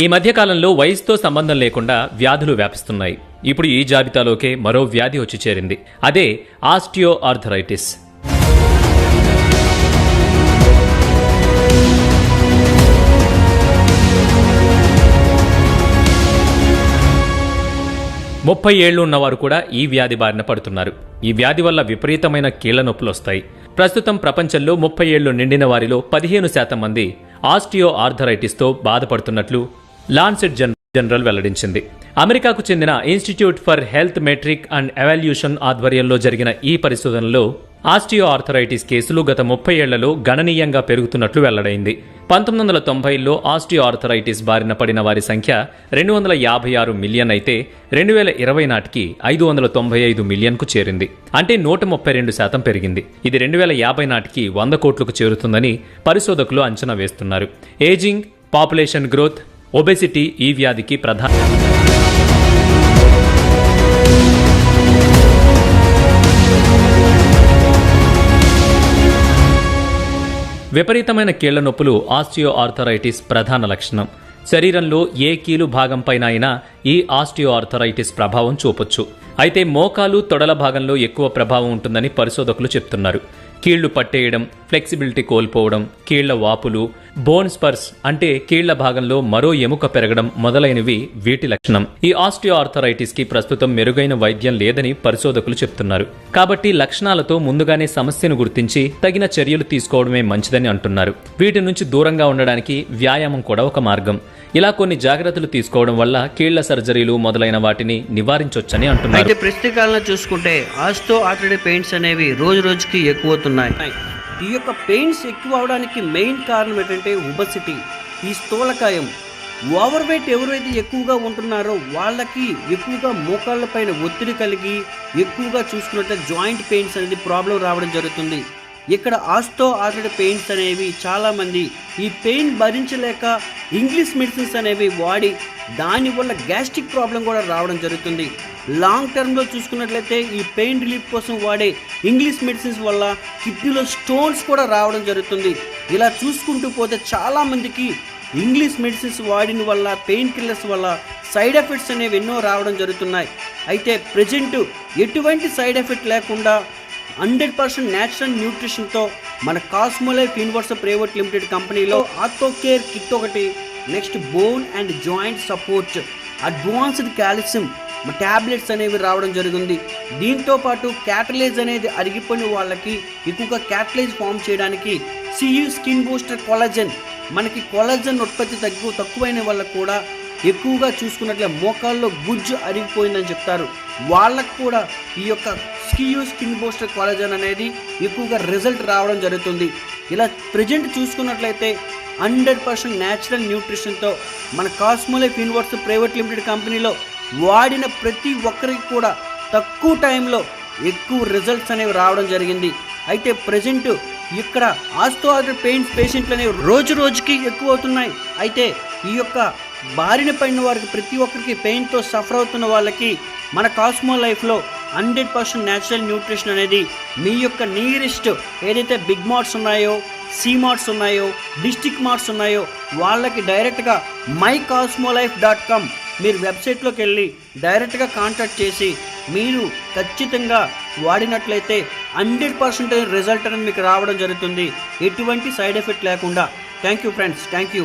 ఈ మధ్యకాలంలో వయసుతో సంబంధం లేకుండా వ్యాధులు వ్యాపిస్తున్నాయి. ఇప్పుడు ఈ జాబితాలోకే మరో వ్యాధి వచ్చి చేరింది. అదే ఆస్టియో ఆర్థరైటిస్ ముప్పై ఏళ్ళు ఉన్నవారు కూడా ఈ వ్యాధి బారిన పడుతున్నారు. ఈ వ్యాధి వల్ల విపరీతమైన కీళ్ళ నొప్పులు వస్తాయి. ప్రస్తుతం ప్రపంచంలో ముప్పై ఏళ్ళు నిండిన వారిలో పదిహేను శాతం మంది ఆస్టియో ఆర్థరైటిస్తో బాధపడుతున్నట్లు లాన్సెట్ జన్ జనరల్ వెల్లడించింది. అమెరికాకు చెందిన institute for health metric and evaluation ఆధ్వర్యంలో జరిగిన ఈ పరిశోధనలో ఆస్టియో ఆర్థరైటిస్ కేసులు గత ముప్పై ఏళ్ళలో గణనీయంగా పెరుగుతున్నట్లు వెల్లడైంది. పంతొమ్మిది వందల తొంభైలో ఆస్టియో ఆర్థరైటిస్ బారిన పడిన వారి సంఖ్య రెండు వందల యాభై ఆరు మిలియన్ అయితే రెండు వేల ఇరవై నాటికి ఐదు వందల తొంభై ఐదు మిలియన్కు చేరింది. అంటే నూట ముప్పై రెండు శాతం పెరిగింది. ఇది రెండు వేల యాభై నాటికి వంద కోట్లకు చేరుతుందని పరిశోధకులు అంచనా వేస్తున్నారు. ఏజింగ్ పాపులేషన్ గ్రోత్ ఒబెసిటీ ఈ వ్యాధికి ప్రధాన విపరీతమైన కీళ్ళ నొప్పులు ఆస్టియో ఆర్థరైటిస్ ప్రధాన లక్షణం. శరీరంలో ఏ కీలు భాగంపైన అయినా ఈ ఆస్టియో ఆర్థరైటిస్ ప్రభావం చూపొచ్చు. అయితే మోకాలు తొడల భాగంలో ఎక్కువ ప్రభావం ఉంటుందని పరిశోధకులు చెప్తున్నారు. కీళ్ళు పట్టేయడం ఫ్లెక్సిబిలిటీ కోల్పోవడం కీళ్ళ వాపులు బోన్ స్పర్స్ అంటే కీళ్ళ భాగంలో మరో ఎముక పెరగడం మొదలైనవి వీటి లక్షణం. ఈ ఆస్టియో ఆర్థరైటిస్కి ప్రస్తుతం మెరుగైన వైద్యం లేదని పరిశోధకులు చెప్తున్నారు. కాబట్టి లక్షణాలతో ముందుగానే సమస్యను గుర్తించి తగిన చర్యలు తీసుకోవడమే మంచిదని అంటున్నారు. వీటి నుంచి దూరంగా ఉండడానికి వ్యాయామం కూడా ఒక మార్గం. ఇలా కొన్ని జాగ్రత్తలు తీసుకోవడం వల్ల కీళ్ళ సర్జరీలు మొదలైన వాటిని నివారించవచ్చని అంటున్నారు. అయితే ప్రస్తుత కాలంలో చూసుకుంటే ఆస్తో పెయింట్స్ అనేవి రోజు రోజుకి ఎక్కువ అవుతున్నాయి ఈ యొక్క పెయింట్స్ ఎక్కువ అవడానికి మెయిన్ కారణం ఏంటంటే ఉబసిటీ ఈ స్థూలకాయం. ఓవర్ వెయిట్ ఎవరైతే ఎక్కువగా ఉంటున్నారో వాళ్ళకి ఎక్కువగా మోకాళ్ళ పైన ఒత్తిడి కలిగి ఎక్కువగా చూసుకున్నట్టే జాయింట్ పెయిన్స్ అనేది ప్రాబ్లం రావడం జరుగుతుంది. ఇక్కడ ఆస్తో ఆల్రెడీ పెయిన్స్ అనేవి చాలామంది ఈ పెయిన్ భరించలేక ఇంగ్లీష్ మెడిసిన్స్ అనేవి వాడి దానివల్ల గ్యాస్ట్రిక్ ప్రాబ్లం కూడా రావడం జరుగుతుంది. లాంగ్ టర్మ్లో చూసుకున్నట్లయితే ఈ పెయిన్ రిలీఫ్ కోసం వాడే ఇంగ్లీష్ మెడిసిన్స్ వల్ల కిడ్నీలో స్టోన్స్ కూడా రావడం జరుగుతుంది. ఇలా చూసుకుంటూ పోతే చాలామందికి ఇంగ్లీష్ మెడిసిన్స్ వాడిన వల్ల పెయిన్ కిల్లర్స్ వల్ల సైడ్ ఎఫెక్ట్స్ అనేవి ఎన్నో రావడం జరుగుతున్నాయి. అయితే ప్రజెంట్ ఎటువంటి సైడ్ ఎఫెక్ట్ లేకుండా హండ్రెడ్ పర్సెంట్ న్యాచురల్ న్యూట్రిషన్తో మన కాస్మోలైఫ్ యూనివర్సల్ ప్రైవేట్ లిమిటెడ్ కంపెనీలో ఆటో కేర్ కిట్ ఒకటి next bone and joint support advanced calcium tablets అనేవి రావడం జరిగింది. దీంతో పాటు క్యాటలైజ్ అనేది అరిగిపోయిన వాళ్ళకి ఎక్కువగా క్యాటలైజ్ ఫామ్ చేయడానికి సియు స్కిన్ బూస్టర్ కొలజన్ మనకి కొలజన్ ఉత్పత్తి తగ్గు తక్కువైన వాళ్ళకు కూడా ఎక్కువగా చూసుకున్నట్లే మోకాల్లో గుజ్జు అరిగిపోయిందని చెప్తారు. వాళ్ళకు కూడా ఈ యొక్క స్కియూ స్కిన్ బూస్టర్ కొలజన్ అనేది ఎక్కువగా రిజల్ట్ రావడం జరుగుతుంది. ఇలా ప్రజెంట్ చూసుకున్నట్లయితే హండ్రెడ్ పర్సెంట్ న్యాచురల్ న్యూట్రిషన్తో మన కాస్మోలైఫ్ యూనివర్స్ ప్రైవేట్ లిమిటెడ్ కంపెనీలో వాడిన ప్రతి ఒక్కరికి కూడా తక్కువ టైంలో ఎక్కువ రిజల్ట్స్ అనేవి రావడం జరిగింది. అయితే ప్రజెంట్ ఇక్కడ ఆస్తో ఆర్డర్ పెయిన్స్ పేషెంట్లు అనేవి రోజు రోజుకి ఎక్కువ అవుతున్నాయి. అయితే ఈ యొక్క బారిన పడిన వారికి ప్రతి ఒక్కరికి పెయిన్తో సఫర్ అవుతున్న వాళ్ళకి మన కాస్మో లైఫ్లో హండ్రెడ్ పర్సెంట్ న్యాచురల్ న్యూట్రిషన్ అనేది మీ యొక్క నియరెస్ట్ ఏదైతే బిగ్ మార్ట్స్ ఉన్నాయో సీ మార్ట్స్ ఉన్నాయో డిస్టిక్ మార్ట్స్ ఉన్నాయో వాళ్ళకి డైరెక్ట్గా my Cosmo life dot com మీరు వెబ్సైట్లోకి వెళ్ళి డైరెక్ట్గా కాంటాక్ట్ చేసి మీరు ఖచ్చితంగా వాడినట్లయితే హండ్రెడ్ పర్సెంట్ రిజల్ట్ అనేది మీకు రావడం జరుగుతుంది. ఎటువంటి సైడ్ ఎఫెక్ట్ లేకుండా. Thank you friends. Thank you